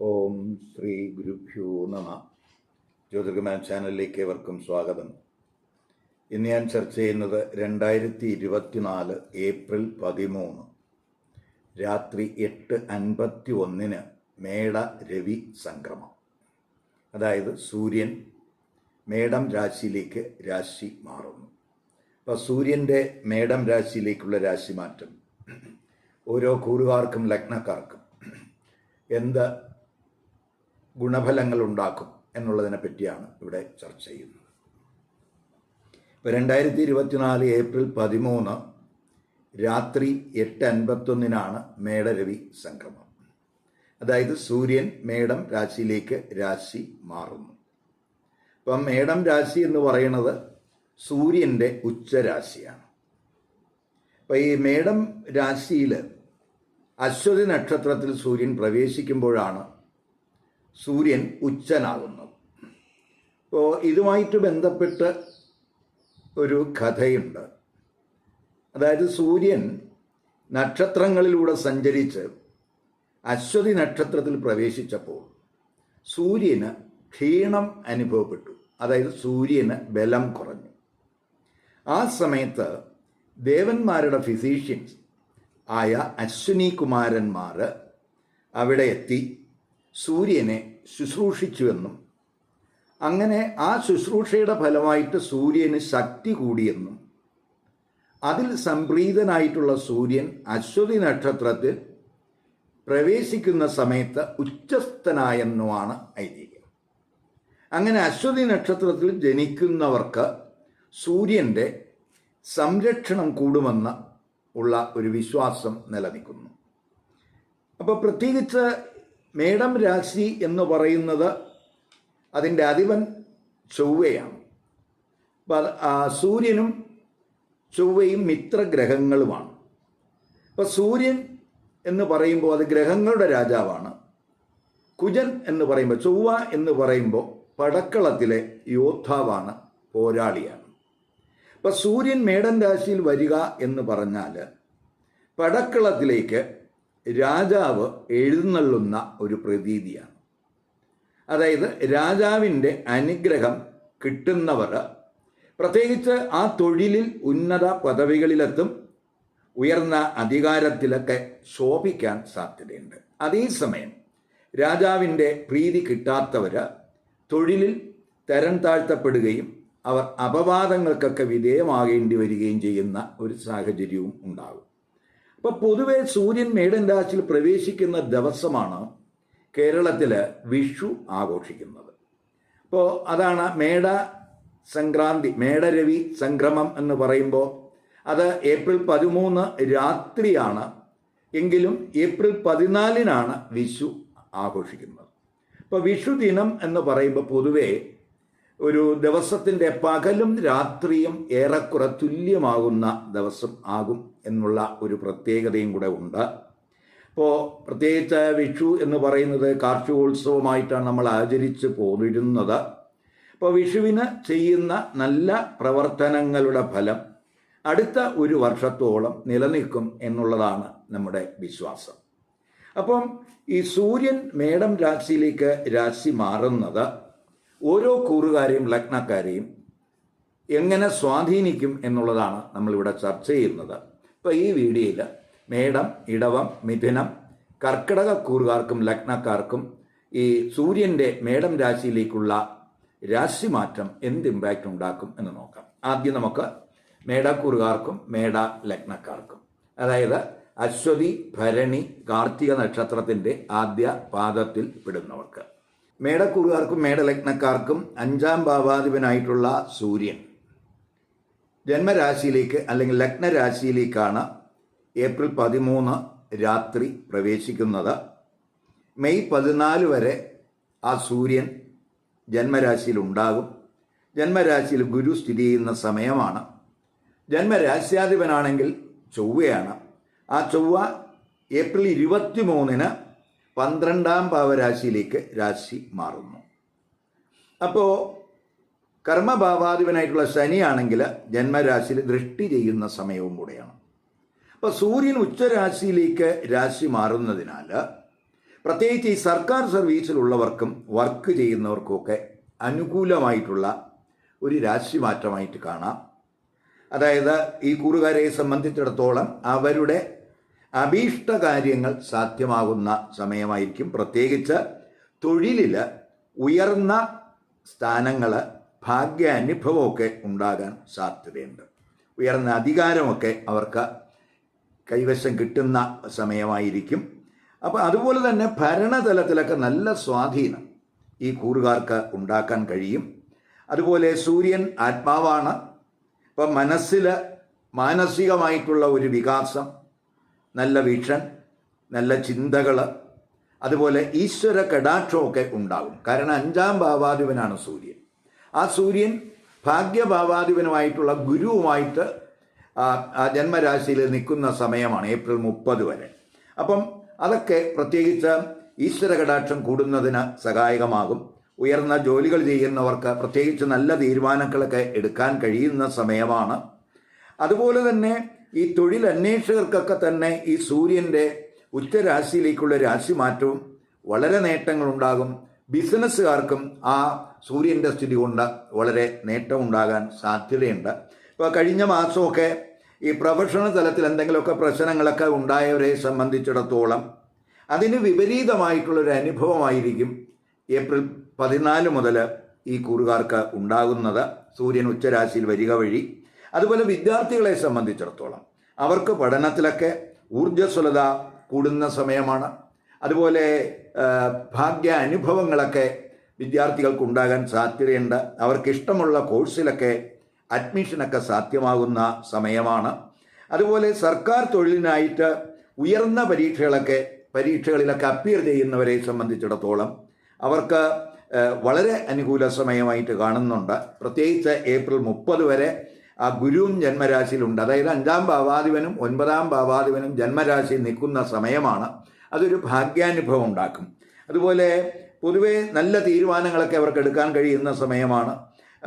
ഓം ശ്രീ ഗുരുഭ്യോ നമ. ജ്യോതിർഗമാൻ ചാനലിലേക്ക് ഏവർക്കും സ്വാഗതം. ഇന്ന് ഞാൻ ചർച്ച ചെയ്യുന്നത് രണ്ടായിരത്തി ഇരുപത്തിനാല് ഏപ്രിൽ പതിമൂന്ന് രാത്രി എട്ട് അൻപത്തി ഒന്നിന് മേട രവി സംക്രമം. അതായത് സൂര്യൻ മേടം രാശിയിലേക്ക് രാശി മാറുന്നു. അപ്പോൾ സൂര്യന്റെ മേടം രാശിയിലേക്കുള്ള രാശിമാറ്റം. ഓരോ കൂറുകാർക്കും ലഗ്നക്കാർക്കും എന്ത് ഗുണഫലങ്ങൾ ഉണ്ടാക്കും എന്നുള്ളതിനെ പറ്റിയാണ് ഇവിടെ ചർച്ച ചെയ്യുന്നത്. ഇപ്പോൾ രണ്ടായിരത്തി ഇരുപത്തിനാല് ഏപ്രിൽ പതിമൂന്ന് രാത്രി എട്ട് അൻപത്തൊന്നിനാണ് മേടരവി സംക്രമം. അതായത് സൂര്യൻ മേടം രാശിയിലേക്ക് രാശി മാറുന്നു. അപ്പം മേടം രാശി എന്ന് പറയുന്നത് സൂര്യന്റെ ഉച്ചരാശിയാണ്. അപ്പം ഈ മേടം രാശിയിൽ അശ്വതി നക്ഷത്രത്തിൽ സൂര്യൻ പ്രവേശിക്കുമ്പോഴാണ് സൂര്യൻ ഉച്ചനാകുന്നു. അപ്പോൾ ഇതുമായിട്ട് ബന്ധപ്പെട്ട് ഒരു കഥയുണ്ട്. അതായത് സൂര്യൻ നക്ഷത്രങ്ങളിലൂടെ സഞ്ചരിച്ച് അശ്വതി നക്ഷത്രത്തിൽ പ്രവേശിച്ചപ്പോൾ സൂര്യന് ക്ഷീണം അനുഭവപ്പെട്ടു. അതായത് സൂര്യന് ബലം കുറഞ്ഞു. ആ സമയത്ത് ദേവന്മാരുടെ ഫിസീഷ്യൻസ് ആയ അശ്വിനി കുമാരന്മാർ അവിടെ എത്തി. സൂര്യനെ ശുശ്രൂഷിച്ചുവെന്നും അങ്ങനെ ആ ശുശ്രൂഷയുടെ ഫലമായിട്ട് സൂര്യന് ശക്തി കൂടിയെന്നും അതിൽ സംപ്രീതനായിട്ടുള്ള സൂര്യൻ അശ്വതി നക്ഷത്രത്തിൽ പ്രവേശിക്കുന്ന സമയത്ത് ഉച്ചസ്ഥനായെന്നുമാണ് ഐതിഹ്യം. അങ്ങനെ അശ്വതി നക്ഷത്രത്തിൽ ജനിക്കുന്നവർക്ക് സൂര്യന്റെ സംരക്ഷണം കൂടുമെന്ന് ഉള്ള ഒരു വിശ്വാസം നിലനിൽക്കുന്നു. അപ്പോൾ പ്രത്യേകിച്ച് മേടം രാശി എന്ന് പറയുന്നത് അതിന്റെ അധിപൻ ചൊവ്വയാണ്. സൂര്യനും ചൊവ്വയും മിത്രഗ്രഹങ്ങളുമാണ് അപ്പോൾ സൂര്യൻ എന്ന് പറയുമ്പോൾ അത് ഗ്രഹങ്ങളുടെ രാജാവാണ്. കുജൻ എന്ന് പറയുമ്പോൾ ചൊവ്വ എന്ന് പറയുമ്പോൾ പടക്കളത്തിലെ യോദ്ധാവാണ് പോരാളിയാണ്. അപ്പം സൂര്യൻ മേടൻ രാശിയിൽ വരിക എന്ന് പറഞ്ഞാൽ പടക്കളത്തിലേക്ക് രാജാവ് എഴുന്നള്ളുന്ന ഒരു പ്രതീതിയാണ്. അതായത് രാജാവിന്റെ അനുഗ്രഹം കിട്ടുന്നവർ പ്രത്യേകിച്ച് ആ തൊഴിലിൽ ഉന്നത പദവികളിലെത്തും ഉയർന്ന അധികാരത്തിലൊക്കെ ശോഭിക്കാൻ സാധ്യതയുണ്ട്. അതേസമയം രാജാവിന്റെ പ്രീതി കിട്ടാത്തവർ തൊഴിലിൽ തരം താഴ്ത്തപ്പെടുകയും അവർ അപവാദങ്ങൾക്കൊക്കെ വിധേയമാകേണ്ടി വരികയും ചെയ്യുന്ന ഒരു സാഹചര്യവും ഉണ്ടാകും. അപ്പോൾ പൊതുവെ സൂര്യൻ മേടൻ രാശിയിൽ പ്രവേശിക്കുന്ന ദിവസമാണ് കേരളത്തിൽ വിഷു ആഘോഷിക്കുന്നത്. അപ്പോൾ അതാണ് മേട സംക്രാന്തി മേടരവി സംക്രമം എന്ന് പറയുമ്പോൾ അത് ഏപ്രിൽ പതിമൂന്ന് രാത്രിയാണ്. എങ്കിലും ഏപ്രിൽ പതിനാലിനാണ് വിഷു ആഘോഷിക്കുന്നത്. അപ്പോൾ വിഷു ദിനം എന്ന് പറയുമ്പോൾ പൊതുവേ ഒരു ദിവസത്തിന്റെ പകലും രാത്രിയും ഏറെക്കുറെ തുല്യമാകുന്ന ദിവസം ആകും എന്നുള്ള ഒരു പ്രത്യേകതയും കൂടെ ഉണ്ട്. അപ്പോൾ പ്രത്യേകിച്ച് വിഷു എന്ന് പറയുന്നത് കാർഷികോത്സവമായിട്ടാണ് നമ്മൾ ആചരിച്ച് പോന്നിരുന്നത്. അപ്പോൾ വിഷുവിന് ചെയ്യുന്ന നല്ല പ്രവർത്തനങ്ങളുടെ ഫലം അടുത്ത ഒരു വർഷത്തോളം നിലനിൽക്കും എന്നുള്ളതാണ് നമ്മുടെ വിശ്വാസം. അപ്പം ഈ സൂര്യൻ മേടം രാശിയിലേക്ക് രാശി മാറുന്നത് ഓരോ കൂറുകാരെയും ലഗ്നക്കാരെയും എങ്ങനെ സ്വാധീനിക്കും എന്നുള്ളതാണ് നമ്മളിവിടെ ചർച്ച ചെയ്യുന്നത്. ഇപ്പോൾ ഈ വീഡിയോയിൽ മേടം ഇടവം മിഥുനം കർക്കിടക കൂറുകാർക്കും ലഗ്നക്കാർക്കും ഈ സൂര്യന്റെ മേടം രാശിയിലേക്കുള്ള രാശിമാറ്റം എന്ത് ഇമ്പാക്റ്റ് ഉണ്ടാക്കും എന്ന് നോക്കാം. ആദ്യം നമുക്ക് മേടക്കൂറുകാർക്കും മേട ലഗ്നക്കാർക്കും. അതായത് അശ്വതി ഭരണി കാർത്തിക നക്ഷത്രത്തിന്റെ ആദ്യ പാദത്തിൽ പെടുന്നവർക്ക്. മേടക്കൂറുകാർക്കും മേടലഗ്നക്കാർക്കും അഞ്ചാം ഭാവാധിപനായിട്ടുള്ള സൂര്യൻ. ജന്മരാശിയിലേക്ക് അല്ലെങ്കിൽ ലഗ്നരാശിയിലേക്കാണ് ഏപ്രിൽ പതിമൂന്ന് രാത്രി പ്രവേശിക്കുന്നത്. മെയ് പതിനാല് വരെ ആ സൂര്യൻ ജന്മരാശിയിൽ ഉണ്ടാകും ജന്മരാശിയിൽ ഗുരു സ്ഥിതി ചെയ്യുന്ന സമയമാണ്. ജന്മരാശ്യാധിപനാണെങ്കിൽ ചൊവ്വയാണ്. ആ ചൊവ്വ ഏപ്രിൽ ഇരുപത്തി മൂന്നിന് പന്ത്രണ്ടാം ഭാവരാശിയിലേക്ക് രാശി മാറുന്നു. അപ്പോൾ കർമ്മഭാവാധിപനായിട്ടുള്ള ശനിയാണെങ്കിൽ ജന്മരാശിയിൽ ദൃഷ്ടി ചെയ്യുന്ന സമയവും കൂടെയാണ്. അപ്പോൾ സൂര്യൻ ഉച്ചരാശിയിലേക്ക് രാശി മാറുന്നതിനാൽ പ്രത്യേകിച്ച് ഈ സർക്കാർ സർവീസിലുള്ളവർക്കും വർക്ക് ചെയ്യുന്നവർക്കുമൊക്കെ അനുകൂലമായിട്ടുള്ള ഒരു രാശി മാറ്റമായിട്ട് കാണാം. അതായത് ഈ കൂറുകാരെ സംബന്ധിച്ചിടത്തോളം അവരുടെ അഭീഷ്ട കാര്യങ്ങൾ സാധ്യമാകുന്ന സമയമായിരിക്കും. പ്രത്യേകിച്ച് തൊഴിലിൽ ഉയർന്ന സ്ഥാനങ്ങൾ ഭാഗ്യ അനുഭവമൊക്കെ ഉണ്ടാകാൻ സാധ്യതയുണ്ട്. ഉയർന്ന അധികാരമൊക്കെ അവർക്ക് കൈവശം കിട്ടുന്ന സമയമായിരിക്കും. അപ്പോൾ അതുപോലെ തന്നെ ഭരണതലത്തിലൊക്കെ നല്ല സ്വാധീനം ഈ കൂറുകാർക്ക് ഉണ്ടാക്കാൻ കഴിയും. അതുപോലെ സൂര്യൻ ആത്മാവാണ്. ഇപ്പം മനസ്സിൽ മാനസികമായിട്ടുള്ള ഒരു വികാസം നല്ല വീക്ഷൻ നല്ല ചിന്തകൾ അതുപോലെ ഈശ്വര കടാക്ഷമൊക്കെ ഉണ്ടാകും. കാരണം അഞ്ചാം ഭാവാധിപനാണ് സൂര്യൻ. ആ സൂര്യൻ ഭാഗ്യഭാവാധിപനുമായിട്ടുള്ള ഗുരുവുമായിട്ട് ജന്മരാശിയിൽ നിൽക്കുന്ന സമയമാണ് ഏപ്രിൽ മുപ്പത് വരെ. അപ്പം അതൊക്കെ പ്രത്യേകിച്ച് ഈശ്വര കടാക്ഷം കൂടുന്നതിന് സഹായകമാകും. ഉയർന്ന ജോലികൾ ചെയ്യുന്നവർക്ക് പ്രത്യേകിച്ച് നല്ല തീരുമാനങ്ങളൊക്കെ എടുക്കാൻ കഴിയുന്ന സമയമാണ്. അതുപോലെ തന്നെ ഈ തൊഴിൽ അന്വേഷകർക്കൊക്കെ തന്നെ ഈ സൂര്യന്റെ ഉച്ചരാശിയിലേക്കുള്ള രാശിമാറ്റവും വളരെ നേട്ടങ്ങളുണ്ടാകും. ബിസിനസ്സുകാർക്കും ആ സൂര്യന്റെ സ്ഥിതി കൊണ്ട് വളരെ നേട്ടമുണ്ടാകാൻ സാധ്യതയുണ്ട്. ഇപ്പോൾ കഴിഞ്ഞ മാസമൊക്കെ ഈ പ്രൊഫഷണൽ തലത്തിൽ എന്തെങ്കിലുമൊക്കെ പ്രശ്നങ്ങളൊക്കെ ഉണ്ടായവരെ സംബന്ധിച്ചിടത്തോളം അതിന് വിപരീതമായിട്ടുള്ളൊരു അനുഭവമായിരിക്കും ഏപ്രിൽ പതിനാല് മുതൽ ഈ കൂറുകാർക്ക് ഉണ്ടാകുന്നത്. സൂര്യൻ ഉച്ചരാശിയിൽ വരിക വഴി അതുപോലെ വിദ്യാർത്ഥികളെ സംബന്ധിച്ചിടത്തോളം അവർക്ക് പഠനത്തിലൊക്കെ ഊർജസ്വലത കൂടുന്ന സമയമാണ്. അതുപോലെ ഭാഗ്യ അനുഭവങ്ങളൊക്കെ വിദ്യാർത്ഥികൾക്ക് ഉണ്ടാകാൻ സാധ്യതയുണ്ട്. അവർക്കിഷ്ടമുള്ള കോഴ്സിലൊക്കെ അഡ്മിഷനൊക്കെ സാധ്യമാകുന്ന സമയമാണ്. അതുപോലെ സർക്കാർ തൊഴിലിനായിട്ട് ഉയർന്ന പരീക്ഷകളൊക്കെ പരീക്ഷകളിലൊക്കെ അപ്പിയർ ചെയ്യുന്നവരെ സംബന്ധിച്ചിടത്തോളം അവർക്ക് വളരെ അനുകൂല സമയമായിട്ട് കാണുന്നുണ്ട്. പ്രത്യേകിച്ച് ഏപ്രിൽ മുപ്പത് വരെ ആ ഗുരുവും ജന്മരാശിയിലുണ്ട് അതായത് അഞ്ചാം ഭാവാധിപനും ഒൻപതാം ഭാവാധിപനും ജന്മരാശിയിൽ നിൽക്കുന്ന സമയമാണ്. അതൊരു ഭാഗ്യാനുഭവം ഉണ്ടാക്കും. അതുപോലെ പൊതുവെ നല്ല തീരുമാനങ്ങളൊക്കെ അവർക്ക് എടുക്കാൻ കഴിയുന്ന സമയമാണ്.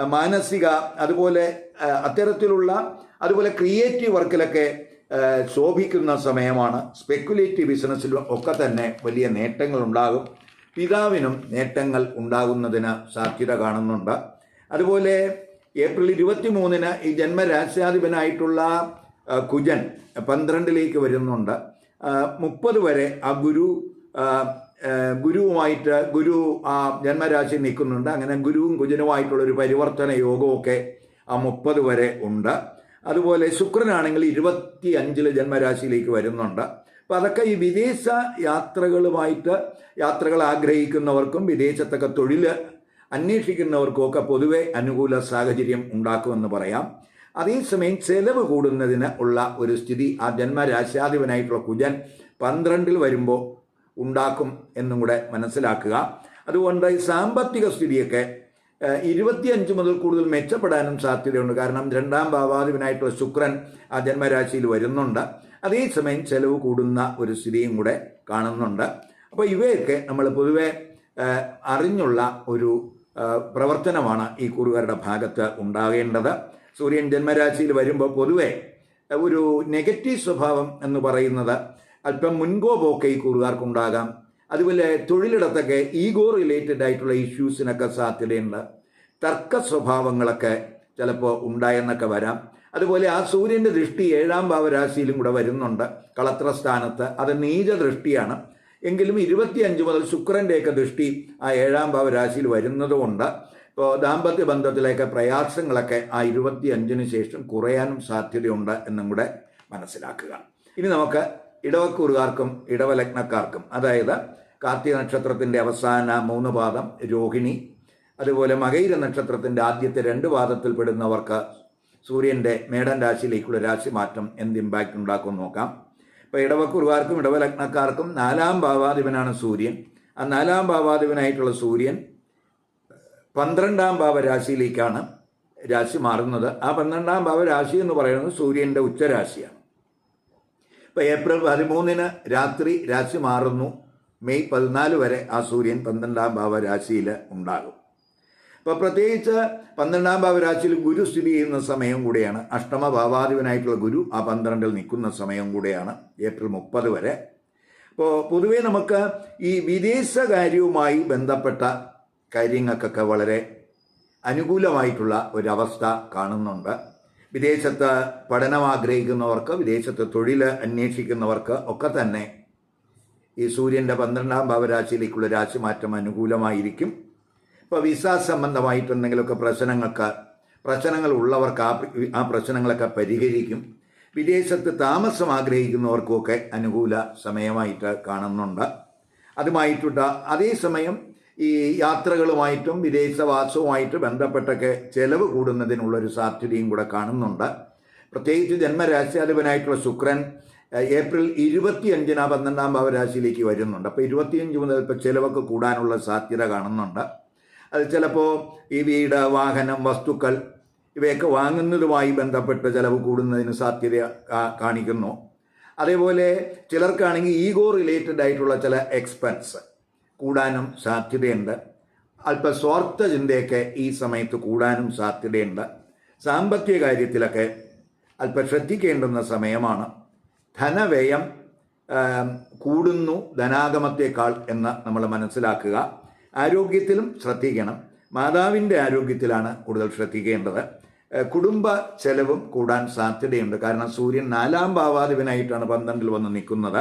മാനസിക അതുപോലെ അത്തരത്തിലുള്ള അതുപോലെ ക്രിയേറ്റീവ് വർക്കിലൊക്കെ ശോഭിക്കുന്ന സമയമാണ്. സ്പെക്കുലേറ്റീവ് ബിസിനസ്സിലും ഒക്കെ തന്നെ വലിയ നേട്ടങ്ങൾ ഉണ്ടാകും പിതാവിനും നേട്ടങ്ങൾ ഉണ്ടാകുന്നതിന് സാധ്യത കാണുന്നുണ്ട്. അതുപോലെ ഏപ്രിൽ ഇരുപത്തി മൂന്നിന് ഈ ജന്മരാശ്യാധിപനായിട്ടുള്ള ആ, കുജൻ പന്ത്രണ്ടിലേക്ക് വരുന്നുണ്ട്. മുപ്പത് വരെ ആ ഗുരു ഗുരുവുമായിട്ട് ഗുരു ആ ജന്മരാശി നിൽക്കുന്നുണ്ട്. അങ്ങനെ ഗുരുവും കുജനുമായിട്ടുള്ള ഒരു പരിവർത്തന യോഗമൊക്കെ ആ മുപ്പത് വരെ ഉണ്ട്. അതുപോലെ ശുക്രനാണെങ്കിൽ ഇരുപത്തി അഞ്ചിൽ ജന്മരാശിയിലേക്ക് വരുന്നുണ്ട്. അപ്പം അതൊക്കെ ഈ വിദേശ യാത്രകളുമായിട്ട് യാത്രകൾ ആഗ്രഹിക്കുന്നവർക്കും വിദേശത്തൊക്കെ തൊഴിൽ അന്വേഷിക്കുന്നവർക്കും ഒക്കെ പൊതുവെ അനുകൂല സാഹചര്യം ഉണ്ടാക്കുമെന്ന് പറയാം. അതേസമയം ചെലവ് കൂടുന്നതിന് ഉള്ള ഒരു സ്ഥിതി ആ ജന്മരാശാധിപനായിട്ടുള്ള കുജൻ പന്ത്രണ്ടിൽ വരുമ്പോൾ ഉണ്ടാക്കും എന്നും കൂടെ മനസ്സിലാക്കുക. അതുകൊണ്ട് സാമ്പത്തിക സ്ഥിതിയൊക്കെ ഇരുപത്തിയഞ്ച് മുതൽ കൂടുതൽ മെച്ചപ്പെടാനും സാധ്യതയുണ്ട്. കാരണം രണ്ടാം ഭാവാധിപനായിട്ടുള്ള ശുക്രൻ ആ ജന്മരാശിയിൽ വരുന്നുണ്ട്. അതേസമയം ചെലവ് കൂടുന്ന ഒരു സ്ഥിതിയും കൂടെ കാണുന്നുണ്ട്. അപ്പോൾ ഇവയൊക്കെ നമ്മൾ പൊതുവെ അറിഞ്ഞുള്ള ഒരു പ്രവർത്തനമാണ് ഈ കുറുകാരുടെ ഭാഗത്ത് ഉണ്ടാകേണ്ടത്. സൂര്യൻ ജന്മരാശിയിൽ വരുമ്പോൾ പൊതുവെ ഒരു നെഗറ്റീവ് സ്വഭാവം എന്ന് പറയുന്നത് അല്പം മുൻകോപമൊക്കെ ഈ കൂറുകാർക്കുണ്ടാകാം. അതുപോലെ തൊഴിലിടത്തൊക്കെ ഈഗോ റിലേറ്റഡ് ആയിട്ടുള്ള ഇഷ്യൂസിനൊക്കെ സാധ്യതയുണ്ട്. തർക്ക സ്വഭാവങ്ങളൊക്കെ ചിലപ്പോൾ ഉണ്ടായെന്നൊക്കെ വരാം. അതുപോലെ ആ സൂര്യന്റെ ദൃഷ്ടി ഏഴാം ഭാവരാശിയിലും കൂടെ വരുന്നുണ്ട്. കളത്ര സ്ഥാനത്ത് അത് നീച ദൃഷ്ടിയാണ് എങ്കിലും ഇരുപത്തിയഞ്ച് മുതൽ ശുക്രന്റെയൊക്കെ ദൃഷ്ടി ആ ഏഴാം ഭാവരാശിയിൽ വരുന്നതുകൊണ്ട് ഇപ്പോൾ ദാമ്പത്യ ബന്ധത്തിലേക്ക് പ്രയാസങ്ങളൊക്കെ ആ ഇരുപത്തി അഞ്ചിന് ശേഷം കുറയാനും സാധ്യതയുണ്ട് എന്നും കൂടെ മനസ്സിലാക്കുക. ഇനി നമുക്ക് ഇടവക്കൂറുകാർക്കും ഇടവലഗ്നക്കാർക്കും അതായത് കാർത്തിക നക്ഷത്രത്തിന്റെ അവസാന മൂന്ന് പാദം രോഹിണി അതുപോലെ മകൈര നക്ഷത്രത്തിന്റെ ആദ്യത്തെ രണ്ട് പാദത്തിൽ പെടുന്നവർക്ക് സൂര്യന്റെ മേടൻ രാശിയിലേക്കുള്ള രാശിമാറ്റം എന്ത് ഇമ്പാക്റ്റ് ഉണ്ടാക്കും നോക്കാം. ഇപ്പോൾ ഇടവക്കുറുവാർക്കും ഇടവലഗ്നക്കാർക്കും നാലാം ഭാവാധിപനാണ് സൂര്യൻ. ആ നാലാം ഭാവാധിപനായിട്ടുള്ള സൂര്യൻ പന്ത്രണ്ടാം ഭാവരാശിയിലേക്കാണ് രാശി മാറുന്നത്. ആ പന്ത്രണ്ടാം ഭാവരാശി എന്ന് പറയുന്നത് സൂര്യന്റെ ഉച്ചരാശിയാണ്. ഇപ്പോൾ ഏപ്രിൽ പതിമൂന്നിന് രാത്രി രാശി മാറുന്നു. മെയ് പതിനാല് വരെ ആ സൂര്യൻ പന്ത്രണ്ടാം ഭാവരാശിയിൽ ഉണ്ടാകും. ഇപ്പോൾ പ്രത്യേകിച്ച് പന്ത്രണ്ടാം ഭാവരാശിയിൽ ഗുരു സ്ഥിതി ചെയ്യുന്ന സമയം കൂടിയാണ്. അഷ്ടമ ഭാവാധിപനായിട്ടുള്ള ഗുരു ആ പന്ത്രണ്ടിൽ നിൽക്കുന്ന സമയം കൂടിയാണ്. ഏപ്രിൽ മുപ്പത് വരെ. അപ്പോൾ പൊതുവേ നമുക്ക് ഈ വിദേശകാര്യവുമായി ബന്ധപ്പെട്ട കാര്യങ്ങൾക്കൊക്കെ വളരെ അനുകൂലമായിട്ടുള്ള ഒരവസ്ഥ കാണുന്നുണ്ട്. വിദേശത്ത് പഠനം ആഗ്രഹിക്കുന്നവർക്ക് വിദേശത്ത് തൊഴിൽ അന്വേഷിക്കുന്നവർക്ക് ഒക്കെ തന്നെ ഈ സൂര്യന്റെ പന്ത്രണ്ടാം ഭാവരാശിയിലേക്കുള്ള രാശിമാറ്റം അനുകൂലമായിരിക്കും. ഇപ്പോൾ വിസ സംബന്ധമായിട്ട് എന്തെങ്കിലുമൊക്കെ പ്രശ്നങ്ങൾക്ക് പ്രശ്നങ്ങൾ ഉള്ളവർക്ക് ആ ആ പ്രശ്നങ്ങളൊക്കെ പരിഹരിക്കും. വിദേശത്ത് താമസം ആഗ്രഹിക്കുന്നവർക്കുമൊക്കെ അനുകൂല സമയമായിട്ട് കാണുന്നുണ്ട്. അതുമായിട്ടുണ്ട്. അതേസമയം ഈ യാത്രകളുമായിട്ടും വിദേശവാസവുമായിട്ട് ബന്ധപ്പെട്ടൊക്കെ ചെലവ് കൂടുന്നതിനുള്ളൊരു സാധ്യതയും കൂടെ കാണുന്നുണ്ട്. പ്രത്യേകിച്ച് ജന്മരാശ്യാധിപനായിട്ടുള്ള ശുക്രൻ ഏപ്രിൽ ഇരുപത്തിയഞ്ചിന് ആ പന്ത്രണ്ടാം ഭാവരാശിയിലേക്ക് വരുന്നുണ്ട്. അപ്പോൾ ഇരുപത്തിയഞ്ച് മുതൽ ഇപ്പോൾ ചിലവൊക്കെ കൂടാനുള്ള സാധ്യത കാണുന്നുണ്ട്. അത് ചിലപ്പോൾ ഈ വീട് വാഹനം വസ്തുക്കൾ ഇവയൊക്കെ വാങ്ങുന്നതുമായി ബന്ധപ്പെട്ട് ചിലവ് കൂടുന്നതിന് സാധ്യത കാണിക്കുന്നു. അതേപോലെ ചിലർക്കാണെങ്കിൽ ഈഗോ റിലേറ്റഡ് ആയിട്ടുള്ള ചില എക്സ്പെൻസ് കൂടാനും സാധ്യതയുണ്ട്. അല്പ സ്വാർത്ഥ ചിന്തയൊക്കെ ഈ സമയത്ത് കൂടാനും സാധ്യതയുണ്ട്. സാമ്പത്തിക കാര്യത്തിലൊക്കെ അല്പ ശ്രദ്ധിക്കേണ്ടുന്ന സമയമാണ്. ധനവ്യയം കൂടുന്നു ധനാഗമത്തേക്കാൾ എന്ന് നമ്മൾ മനസ്സിലാക്കുക. ആരോഗ്യത്തിലും ശ്രദ്ധിക്കണം. മാതാവിന്റെ ആരോഗ്യത്തിലാണ് കൂടുതൽ ശ്രദ്ധിക്കേണ്ടത്. കുടുംബ ചെലവും കൂടാൻ സാധ്യതയുണ്ട്. കാരണം സൂര്യൻ നാലാം ഭാവാധിപനായിട്ടാണ് പന്ത്രണ്ടിൽ വന്ന് നിൽക്കുന്നത്.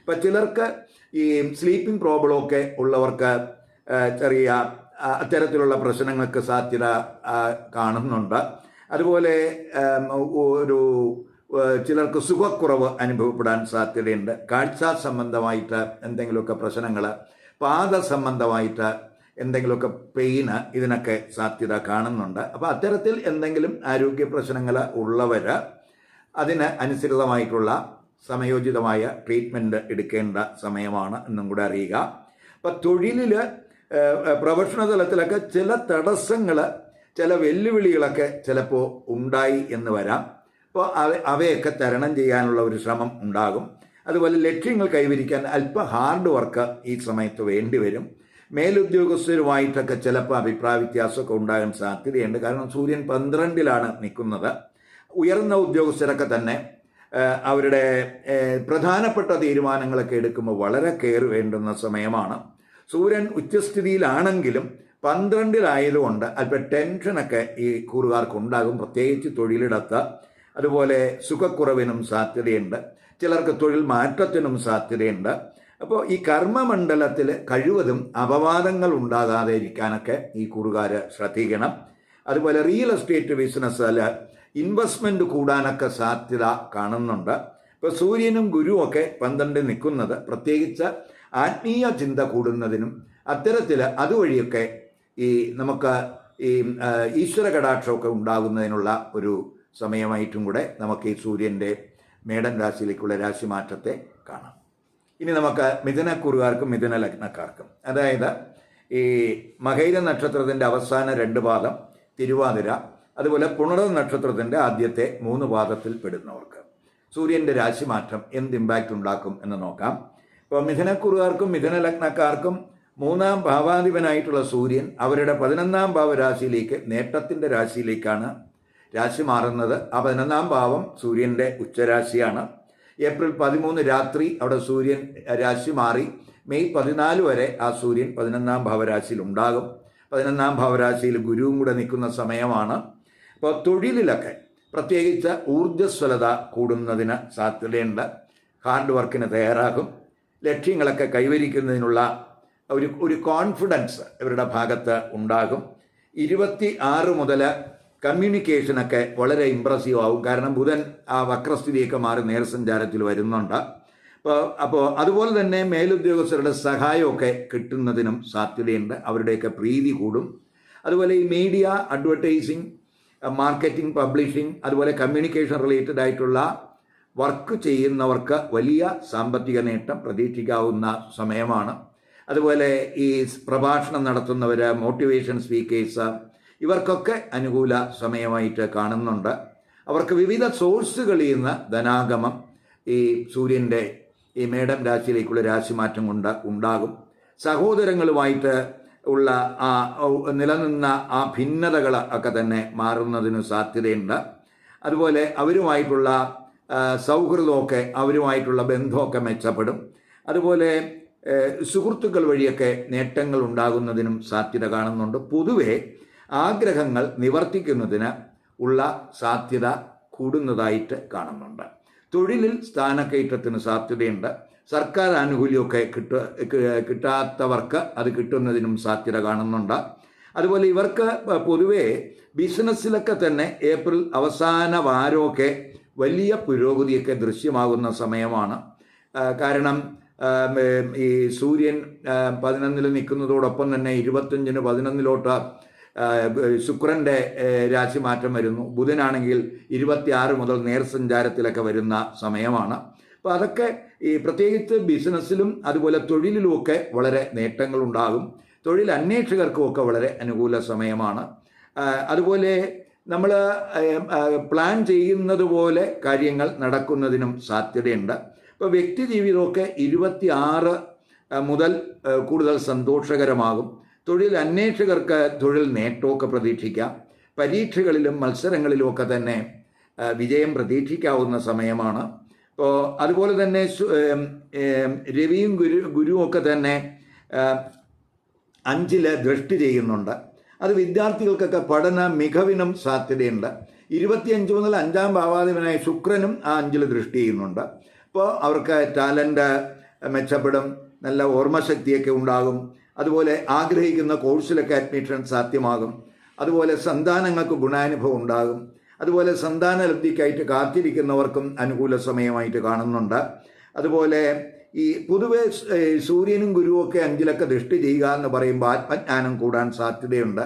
അപ്പം ചിലർക്ക് ഈ സ്ലീപ്പിംഗ് പ്രോബ്ലമൊക്കെ ഉള്ളവർക്ക് ചെറിയ അത്തരത്തിലുള്ള പ്രശ്നങ്ങൾക്ക് സാധ്യത കാണുന്നുണ്ട്. അതുപോലെ ഒരു ചിലർക്ക് സുഖക്കുറവ് അനുഭവപ്പെടാൻ സാധ്യതയുണ്ട്. കാഴ്ച സംബന്ധമായിട്ട് എന്തെങ്കിലുമൊക്കെ പ്രശ്നങ്ങൾ പാദ സംബന്ധമായിട്ട് എന്തെങ്കിലുമൊക്കെ പെയിന് ഇതിനൊക്കെ സാധ്യത കാണുന്നുണ്ട്. അപ്പോൾ അത്തരത്തിൽ എന്തെങ്കിലും ആരോഗ്യ പ്രശ്നങ്ങൾ ഉള്ളവർ അതിന് അനുസൃതമായിട്ടുള്ള സമയോചിതമായ ട്രീറ്റ്മെന്റ് എടുക്കേണ്ട സമയമാണ് എന്നും കൂടെ അറിയുക. അപ്പോൾ തൊഴിലിൽ പ്രൊഫഷണൽ തലത്തിലൊക്കെ ചില തടസ്സങ്ങൾ ചില വെല്ലുവിളികളൊക്കെ ചിലപ്പോൾ ഉണ്ടായി എന്ന് വരാം. അപ്പോൾ അവ അവയൊക്കെ തരണം ചെയ്യാനുള്ള ഒരു ശ്രമം ഉണ്ടാകും. അതുപോലെ ലക്ഷ്യങ്ങൾ കൈവരിക്കാൻ അല്പ ഹാർഡ് വർക്ക് ഈ സമയത്ത് വേണ്ടി വരും. മേലുദ്യോഗസ്ഥരുമായിട്ടൊക്കെ ചിലപ്പോൾ അഭിപ്രായ വ്യത്യാസമൊക്കെ ഉണ്ടാകാൻ സാധ്യതയുണ്ട്. കാരണം സൂര്യൻ പന്ത്രണ്ടിലാണ് നിൽക്കുന്നത്. ഉയർന്ന ഉദ്യോഗസ്ഥരൊക്കെ തന്നെ അവരുടെ പ്രധാനപ്പെട്ട തീരുമാനങ്ങളൊക്കെ എടുക്കുമ്പോൾ വളരെ കെയർ വേണ്ടുന്ന സമയമാണ്. സൂര്യൻ ഉച്ചസ്ഥിതിയിലാണെങ്കിലും പന്ത്രണ്ടിലായതുകൊണ്ട് അല്പം ടെൻഷനൊക്കെ ഈ കൂറുകാർക്ക് ഉണ്ടാകും. പ്രത്യേകിച്ച് തൊഴിലിടത്ത്. അതുപോലെ സുഖക്കുറവിനും സാധ്യതയുണ്ട്. ചിലർക്ക് തൊഴിൽ മാറ്റത്തിനും സാധ്യതയുണ്ട്. അപ്പോൾ ഈ കർമ്മമണ്ഡലത്തിൽ കഴിവതും അപവാദങ്ങൾ ഉണ്ടാകാതെ ഇരിക്കാനൊക്കെ ഈ കൂറുകാർ ശ്രദ്ധിക്കണം. അതുപോലെ റിയൽ എസ്റ്റേറ്റ് ബിസിനസ്സിൽ ഇൻവെസ്റ്റ്മെന്റ് കൂടാനൊക്കെ സാധ്യത കാണുന്നുണ്ട്. ഇപ്പോൾ സൂര്യനും ഗുരുവും ഒക്കെ പന്ത്രണ്ട് നിൽക്കുന്നത് പ്രത്യേകിച്ച് ആത്മീയ ചിന്ത കൂടുന്നതിനും അത്തരത്തിൽ അതുവഴിയൊക്കെ ഈ നമുക്ക് ഈ ഈശ്വര കടാക്ഷമൊക്കെ ഉണ്ടാകുന്നതിനുള്ള ഒരു സമയമായിട്ടും കൂടെ നമുക്ക് ഈ സൂര്യന്റെ മേടൻ രാശിയിലേക്കുള്ള രാശിമാറ്റത്തെ കാണാം. ഇനി നമുക്ക് മിഥുനക്കുറുകാർക്കും മിഥുന ലഗ്നക്കാർക്കും അതായത് ഈ മകൈര നക്ഷത്രത്തിന്റെ അവസാന രണ്ട് പാദം തിരുവാതിര അതുപോലെ പുണർ നക്ഷത്രത്തിന്റെ ആദ്യത്തെ മൂന്ന് പാദത്തിൽ പെടുന്നവർക്ക്. സൂര്യന്റെ രാശിമാറ്റം എന്ത് ഇമ്പാക്റ്റ് ഉണ്ടാക്കും എന്ന് നോക്കാം. ഇപ്പോൾ മിഥുനക്കുറുകാർക്കും മിഥുന ലഗ്നക്കാർക്കും മൂന്നാം ഭാവാധിപനായിട്ടുള്ള സൂര്യൻ അവരുടെ പതിനൊന്നാം ഭാവരാശിയിലേക്ക് നേട്ടത്തിന്റെ രാശിയിലേക്കാണ് രാശി മാറുന്നത് ആ പതിനൊന്നാം ഭാവം സൂര്യന്റെ ഉച്ചരാശിയാണ്. ഏപ്രിൽ പതിമൂന്ന് രാത്രി അവിടെ സൂര്യൻ രാശി മാറി. മെയ് പതിനാല് വരെ ആ സൂര്യൻ പതിനൊന്നാം ഭാവരാശിയിൽ ഉണ്ടാകും. പതിനൊന്നാം ഭാവരാശിയിൽ ഗുരുവും കൂടെ നിൽക്കുന്ന സമയമാണ്. അപ്പോൾ തൊഴിലിലൊക്കെ പ്രത്യേകിച്ച് ഊർജസ്വലത കൂടുന്നതിന് സാധ്യതയുണ്ട്. ഹാർഡ് വർക്കിന് തയ്യാറാകും. ലക്ഷ്യങ്ങളൊക്കെ കൈവരിക്കുന്നതിനുള്ള ഒരു ഒരു കോൺഫിഡൻസ് ഇവരുടെ ഭാഗത്ത് ഉണ്ടാകും. ഇരുപത്തി ആറ് മുതൽ കമ്മ്യൂണിക്കേഷനൊക്കെ വളരെ ഇമ്പ്രസീവ് ആവും കാരണം ബുധൻ ആ വക്രസ്ഥിതിയൊക്കെ മാറി നേർസഞ്ചാരത്തിൽ വരുന്നുണ്ട്. അപ്പോൾ അപ്പോൾ അതുപോലെ തന്നെ മേലുദ്യോഗസ്ഥരുടെ സഹായമൊക്കെ കിട്ടുന്നതിനും സാധ്യതയുണ്ട്. അവരുടെയൊക്കെ പ്രീതി കൂടും. അതുപോലെ ഈ മീഡിയ അഡ്വർടൈസിങ് മാർക്കറ്റിംഗ് പബ്ലിഷിംഗ് അതുപോലെ കമ്മ്യൂണിക്കേഷൻ റിലേറ്റഡ് ആയിട്ടുള്ള വർക്ക് ചെയ്യുന്നവർക്ക് വലിയ സാമ്പത്തിക നേട്ടം പ്രതീക്ഷിക്കാവുന്ന സമയമാണ്. അതുപോലെ ഈ പ്രഭാഷണം നടത്തുന്നവർ മോട്ടിവേഷൻ സ്പീക്കേഴ്സ് ഇവർക്കൊക്കെ അനുകൂല സമയമായിട്ട് കാണുന്നുണ്ട്. അവർക്ക് വിവിധ സോഴ്സുകളിൽ നിന്ന് ധനാഗമം ഈ സൂര്യന്റെ ഈ മേടം രാശിയിലേക്കുള്ള രാശിമാറ്റം കൊണ്ട് ഉണ്ടാകും. സഹോദരങ്ങളുമായിട്ട് ഉള്ള ആ നിലനിന്ന ആ ഭിന്നതകൾ ഒക്കെ തന്നെ മാറുന്നതിന് സാധ്യതയുണ്ട്. അതുപോലെ അവരുമായിട്ടുള്ള സൗഹൃദമൊക്കെ അവരുമായിട്ടുള്ള ബന്ധമൊക്കെ മെച്ചപ്പെടും. അതുപോലെ സുഹൃത്തുക്കൾ വഴിയൊക്കെ നേട്ടങ്ങൾ ഉണ്ടാകുന്നതിനും സാധ്യത കാണുന്നുണ്ട്. പൊതുവെ ആഗ്രഹങ്ങൾ നിവർത്തിക്കുന്നതിന് ഉള്ള സാധ്യത കൂടുന്നതായിട്ട് കാണുന്നുണ്ട്. തൊഴിലിൽ സ്ഥാനക്കയറ്റത്തിന് സാധ്യതയുണ്ട്. സർക്കാർ ആനുകൂല്യമൊക്കെ കിട്ട കിട്ടാത്തവർക്ക് അത് കിട്ടുന്നതിനും സാധ്യത കാണുന്നുണ്ട്. അതുപോലെ ഇവർക്ക് പൊതുവേ ബിസിനസ്സിലൊക്കെ തന്നെ ഏപ്രിൽ അവസാന വാരമൊക്കെ വലിയ പുരോഗതിയൊക്കെ ദൃശ്യമാകുന്ന സമയമാണ്. കാരണം ഈ സൂര്യൻ പതിനൊന്നിൽ നിൽക്കുന്നതോടൊപ്പം തന്നെ ഇരുപത്തഞ്ചിന് പതിനൊന്നിലോട്ട് രാശി രാശിമാറ്റം വരുന്നു. ബുധനാണെങ്കിൽ ഇരുപത്തിയാറ് മുതൽ നേർസഞ്ചാരത്തിലൊക്കെ വരുന്ന സമയമാണ്. അപ്പോൾ അതൊക്കെ ഈ പ്രത്യേകിച്ച് ബിസിനസ്സിലും അതുപോലെ തൊഴിലിലുമൊക്കെ വളരെ നേട്ടങ്ങളുണ്ടാകും. തൊഴിൽ അന്വേഷകർക്കും ഒക്കെ വളരെ അനുകൂല സമയമാണ്. അതുപോലെ നമ്മൾ പ്ലാൻ ചെയ്യുന്നത് പോലെ കാര്യങ്ങൾ നടക്കുന്നതിനും സാധ്യതയുണ്ട്. ഇപ്പോൾ വ്യക്തി ജീവിതമൊക്കെ ഇരുപത്തി ആറ് മുതൽ കൂടുതൽ സന്തോഷകരമാകും. തൊഴിൽ അന്വേഷകർക്ക് തൊഴിൽ നേട്ടമൊക്കെ പ്രതീക്ഷിക്കാം. പരീക്ഷകളിലും മത്സരങ്ങളിലുമൊക്കെ തന്നെ വിജയം പ്രതീക്ഷിക്കാവുന്ന സമയമാണ്. അപ്പോൾ അതുപോലെ തന്നെ രവിയും ഗുരു ഗുരുവും ഒക്കെ തന്നെ അഞ്ചിൽ ദൃഷ്ടി ചെയ്യുന്നുണ്ട്. അത് വിദ്യാർത്ഥികൾക്കൊക്കെ പഠന മികവിനും സാധ്യതയുണ്ട്. ഇരുപത്തിയഞ്ച് മുതൽ അഞ്ചാം ഭാവാധിപനായ ശുക്രനും ആ അഞ്ചിൽ ദൃഷ്ടി ചെയ്യുന്നുണ്ട്. അപ്പോൾ അവർക്ക് ടാലന്റ് മെച്ചപ്പെടും. നല്ല ഓർമ്മശക്തിയൊക്കെ ഉണ്ടാകും. അതുപോലെ ആഗ്രഹിക്കുന്ന കോഴ്സിലൊക്കെ അഡ്മിഷൻ സാധ്യമാകും. അതുപോലെ സന്താനങ്ങൾക്ക് ഗുണാനുഭവം ഉണ്ടാകും. അതുപോലെ സന്താന ലബ്ധിക്കായിട്ട് കാത്തിരിക്കുന്നവർക്കും അനുകൂല സമയമായിട്ട് കാണുന്നുണ്ട്. അതുപോലെ ഈ പൊതുവെ സൂര്യനും ഗുരുവും ഒക്കെ അഞ്ചിലൊക്കെ ദൃഷ്ടി ചെയ്യുക എന്ന് പറയുമ്പോൾ ആത്മജ്ഞാനം കൂടാൻ സാധ്യതയുണ്ട്.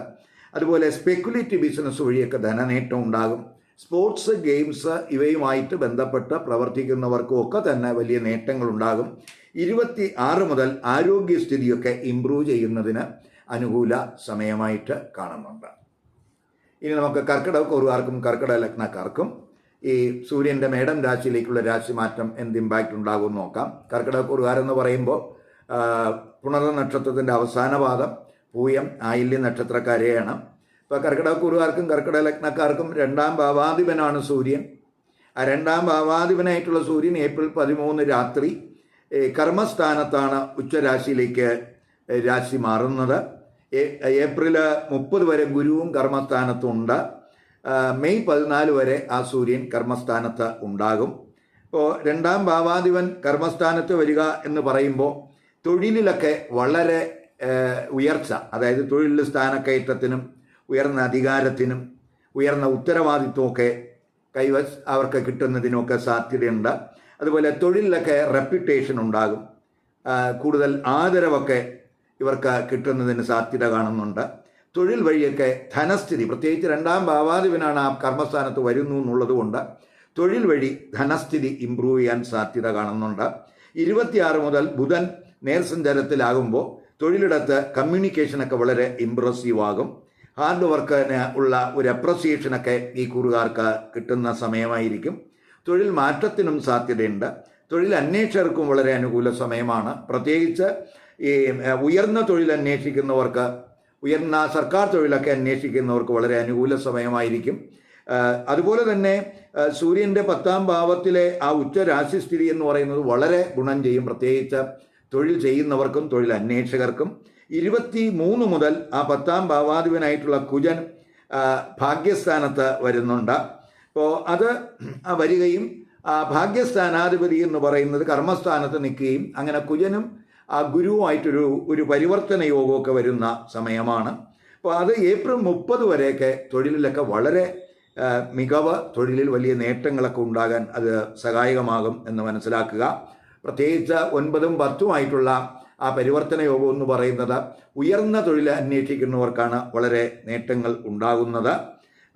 അതുപോലെ സ്പെക്കുലേറ്റീവ് ബിസിനസ് വഴിയൊക്കെ ധനനേട്ടം ഉണ്ടാകും. സ്പോർട്സ് ഗെയിംസ് ഇവയുമായിട്ട് ബന്ധപ്പെട്ട് പ്രവർത്തിക്കുന്നവർക്കും ഒക്കെ തന്നെ വലിയ നേട്ടങ്ങൾ ഉണ്ടാകും. ഇരുപത്തി ആറ് മുതൽ ആരോഗ്യസ്ഥിതിയൊക്കെ ഇമ്പ്രൂവ് ചെയ്യുന്നതിന് അനുകൂല സമയമായിട്ട് കാണുന്നുണ്ട്. ഇനി നമുക്ക് കർക്കിടക കുറുകാർക്കും കർക്കിടക ലഗ്നക്കാർക്കും ഈ സൂര്യന്റെ മേടം രാശിയിലേക്കുള്ള രാശിമാറ്റം എന്ത് ഇമ്പാക്റ്റ് ഉണ്ടാകും നോക്കാം. കർക്കിടക എന്ന് പറയുമ്പോൾ പുണർ നക്ഷത്രത്തിന്റെ അവസാന പാദം പൂയം ആയില്യ നക്ഷത്രക്കാരെയാണ്. ഇപ്പോൾ കർക്കിടക കുറുകാർക്കും കർക്കിടക ലഗ്നക്കാർക്കും രണ്ടാം ഭാവാധിപനാണ് സൂര്യൻ. ആ രണ്ടാം ഭാവാധിപനായിട്ടുള്ള സൂര്യൻ ഏപ്രിൽ പതിമൂന്ന് രാത്രി കർമ്മസ്ഥാനത്താണ് ഉച്ചരാശിയിലേക്ക് രാശി മാറുന്നത്. ഏപ്രിൽ മുപ്പത് വരെ ഗുരുവും കർമ്മസ്ഥാനത്തുണ്ട്. മെയ് പതിനാല് വരെ ആ സൂര്യൻ കർമ്മസ്ഥാനത്ത് ഉണ്ടാകും. ഇപ്പോൾ രണ്ടാം ഭാവാധിപൻ കർമ്മസ്ഥാനത്ത് വരിക എന്ന് പറയുമ്പോൾ തൊഴിലിലൊക്കെ വളരെ ഉയർച്ച അതായത് തൊഴിലിൽ സ്ഥാനക്കയറ്റത്തിനും ഉയർന്ന അധികാരത്തിനും ഉയർന്ന ഉത്തരവാദിത്വമൊക്കെ കൈവശ അവർക്ക് കിട്ടുന്നതിനൊക്കെ സാധ്യതയുണ്ട്. അതുപോലെ തൊഴിലിലൊക്കെ റെപ്യൂട്ടേഷൻ ഉണ്ടാകും. കൂടുതൽ ആദരവൊക്കെ ഇവർക്ക് കിട്ടുന്നതിന് സാധ്യത കാണുന്നുണ്ട്. തൊഴിൽ വഴിയൊക്കെ ധനസ്ഥിതി പ്രത്യേകിച്ച് രണ്ടാം ഭാവാധിപനാണ് ആ കർമ്മസ്ഥാനത്ത് വരുന്നു എന്നുള്ളത് കൊണ്ട് തൊഴിൽ വഴി ധനസ്ഥിതി ഇമ്പ്രൂവ് ചെയ്യാൻ സാധ്യത കാണുന്നുണ്ട്. ഇരുപത്തിയാറ് മുതൽ ബുധൻ നേർസഞ്ചാരത്തിലാകുമ്പോൾ തൊഴിലിടത്ത് കമ്മ്യൂണിക്കേഷനൊക്കെ വളരെ ഇമ്പ്രസീവ് ആകും. ഹാർഡ് വർക്കിന് ഉള്ള ഒരു അപ്രസിയേഷനൊക്കെ ഈ കൂറുകാർക്ക് കിട്ടുന്ന സമയമായിരിക്കും. തൊഴിൽ മാറ്റത്തിനും സാധ്യതയുണ്ട്. തൊഴിൽ അന്വേഷകർക്കും വളരെ അനുകൂല സമയമാണ്. പ്രത്യേകിച്ച് ഈ ഉയർന്ന തൊഴിൽ അന്വേഷിക്കുന്നവർക്ക് ഉയർന്ന സർക്കാർ തൊഴിലൊക്കെ അന്വേഷിക്കുന്നവർക്ക് വളരെ അനുകൂല സമയമായിരിക്കും. അതുപോലെ തന്നെ സൂര്യന്റെ പത്താം ഭാവത്തിലെ ആ ഉച്ച രാശിസ്ഥിതി എന്ന് പറയുന്നത് വളരെ ഗുണം ചെയ്യും. പ്രത്യേകിച്ച് തൊഴിൽ ചെയ്യുന്നവർക്കും തൊഴിൽ അന്വേഷകർക്കും. ഇരുപത്തി മൂന്ന് മുതൽ ആ പത്താം ഭാവാധിപനായിട്ടുള്ള കുജൻ ഭാഗ്യസ്ഥാനത്ത് വരുന്നുണ്ട്. അപ്പോൾ അത് വരികയും ഭാഗ്യസ്ഥാനാധിപതി എന്ന് പറയുന്നത് കർമ്മസ്ഥാനത്ത് നിൽക്കുകയും അങ്ങനെ കുജനും ആ ഗുരുവുമായിട്ടൊരു ഒരു പരിവർത്തന യോഗമൊക്കെ വരുന്ന സമയമാണ്. അപ്പോൾ അത് ഏപ്രിൽ മുപ്പത് വരെയൊക്കെ തൊഴിലിലൊക്കെ വളരെ മികവ് തൊഴിലിൽ വലിയ നേട്ടങ്ങളൊക്കെ ഉണ്ടാകാൻ അത് സഹായകമാകും എന്ന് മനസ്സിലാക്കുക. പ്രത്യേകിച്ച് ഒൻപതും പത്തുമായിട്ടുള്ള ആ പരിവർത്തന യോഗം എന്ന് പറയുന്നത് ഉയർന്ന തൊഴിൽ അന്വേഷിക്കുന്നവർക്കാണ് വളരെ നേട്ടങ്ങൾ ഉണ്ടാകുന്നത്.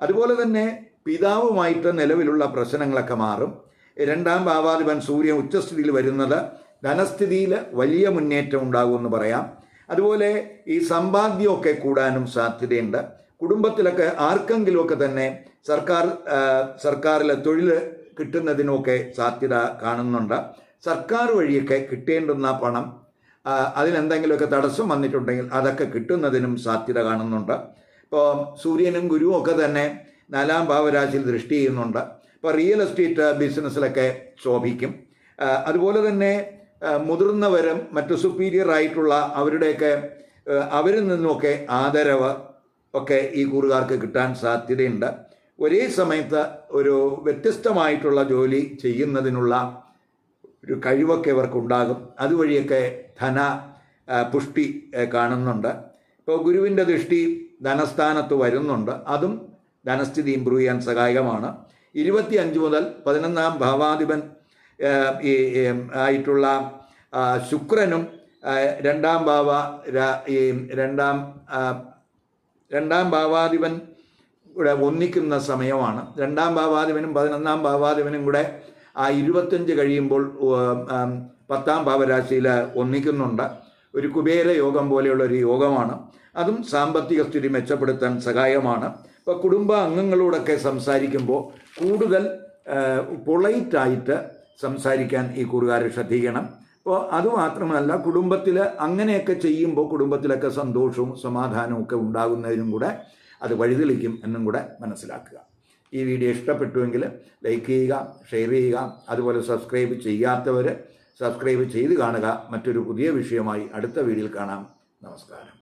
അതുപോലെ തന്നെ പിതാവുമായിട്ട് നിലവിലുള്ള പ്രശ്നങ്ങളൊക്കെ മാറും. രണ്ടാം ഭാവാധിപൻ സൂര്യൻ ഉച്ചസ്ഥിതിയിൽ വരുന്നത് ധനസ്ഥിതിയിൽ വലിയ മുന്നേറ്റം ഉണ്ടാകുമെന്ന് പറയാം. അതുപോലെ ഈ സമ്പാദ്യമൊക്കെ കൂടാനും സാധ്യതയുണ്ട്. കുടുംബത്തിലൊക്കെ ആർക്കെങ്കിലുമൊക്കെ തന്നെ സർക്കാർ സർക്കാരിലെ തൊഴിൽ കിട്ടുന്നതിനൊക്കെ സാധ്യത കാണുന്നുണ്ട്. സർക്കാർ വഴിയൊക്കെ കിട്ടേണ്ടുന്ന പണം അതിനെന്തെങ്കിലുമൊക്കെ തടസ്സം വന്നിട്ടുണ്ടെങ്കിൽ അതൊക്കെ കിട്ടുന്നതിനും സാധ്യത കാണുന്നുണ്ട്. ഇപ്പോൾ സൂര്യനും ഗുരുവും ഒക്കെ തന്നെ നാലാം ഭാവരാശിയിൽ ദൃഷ്ടി ചെയ്യുന്നുണ്ട്. ഇപ്പോൾ റിയൽ എസ്റ്റേറ്റ് ബിസിനസ്സിലൊക്കെ ശോഭിക്കും. അതുപോലെ തന്നെ ആ, മുതിർന്നവരും മറ്റു സുപ്പീരിയർ ആയിട്ടുള്ള അവരുടെയൊക്കെ അവരിൽ നിന്നുമൊക്കെ ആദരവ് ഒക്കെ ഈ കൂറുകാർക്ക് കിട്ടാൻ സാധ്യതയുണ്ട്. ഒരേ സമയത്ത് ഒരു വ്യത്യസ്തമായിട്ടുള്ള ജോലി ചെയ്യുന്നതിനുള്ള ഒരു കഴിവൊക്കെ ഇവർക്കുണ്ടാകും. അതുവഴിയൊക്കെ ധന പുഷ്ടി കാണുന്നുണ്ട്. ഇപ്പോൾ ഗുരുവിന്റെ ദൃഷ്ടി ധനസ്ഥാനത്ത് വരുന്നുണ്ട്. അതും ധനസ്ഥിതി ഇമ്പ്രൂവ് ചെയ്യാൻ സഹായകമാണ്. ഇരുപത്തി അഞ്ച് മുതൽ പതിനൊന്നാം ഭാവാധിപൻ ഈ ആയിട്ടുള്ള ശുക്രനും രണ്ടാം ഭാവ ഈ രണ്ടാം രണ്ടാം ഭാവാധിപൻ കൂടെ ഒന്നിക്കുന്ന സമയമാണ്. രണ്ടാം ഭാവാധിപനും പതിനൊന്നാം ഭാവാധിപനും കൂടെ ആ ഇരുപത്തഞ്ച് കഴിയുമ്പോൾ പത്താം ഭാവരാശിയിൽ ഒന്നിക്കുന്നുണ്ട്. ഒരു കുബേര യോഗം പോലെയുള്ള ഒരു യോഗമാണ്. അതും സാമ്പത്തിക സ്ഥിതി മെച്ചപ്പെടുത്താൻ സഹായമാണ് ഇപ്പോൾ കുടുംബ അംഗങ്ങളോടൊക്കെ സംസാരിക്കുമ്പോൾ കൂടുതൽ പൊളൈറ്റായിട്ട് സംസാരിക്കാൻ ഈ കൂറുകാർ ശ്രദ്ധിക്കണം. അപ്പോൾ അതുമാത്രമല്ല കുടുംബത്തിൽ അങ്ങനെയൊക്കെ ചെയ്യുമ്പോൾ കുടുംബത്തിലൊക്കെ സന്തോഷവും സമാധാനവും ഒക്കെ ഉണ്ടാകുന്നതിനും കൂടെ അത് വഴിതെളിക്കും എന്നും കൂടെ മനസ്സിലാക്കുക. ഈ വീഡിയോ ഇഷ്ടപ്പെട്ടുവെങ്കിൽ ലൈക്ക് ചെയ്യുക ഷെയർ ചെയ്യുക അതുപോലെ സബ്സ്ക്രൈബ് ചെയ്യാത്തവർ സബ്സ്ക്രൈബ് ചെയ്ത് കാണുക. മറ്റൊരു പുതിയ വിഷയമായി അടുത്ത വീഡിയോയിൽ കാണാം. നമസ്കാരം.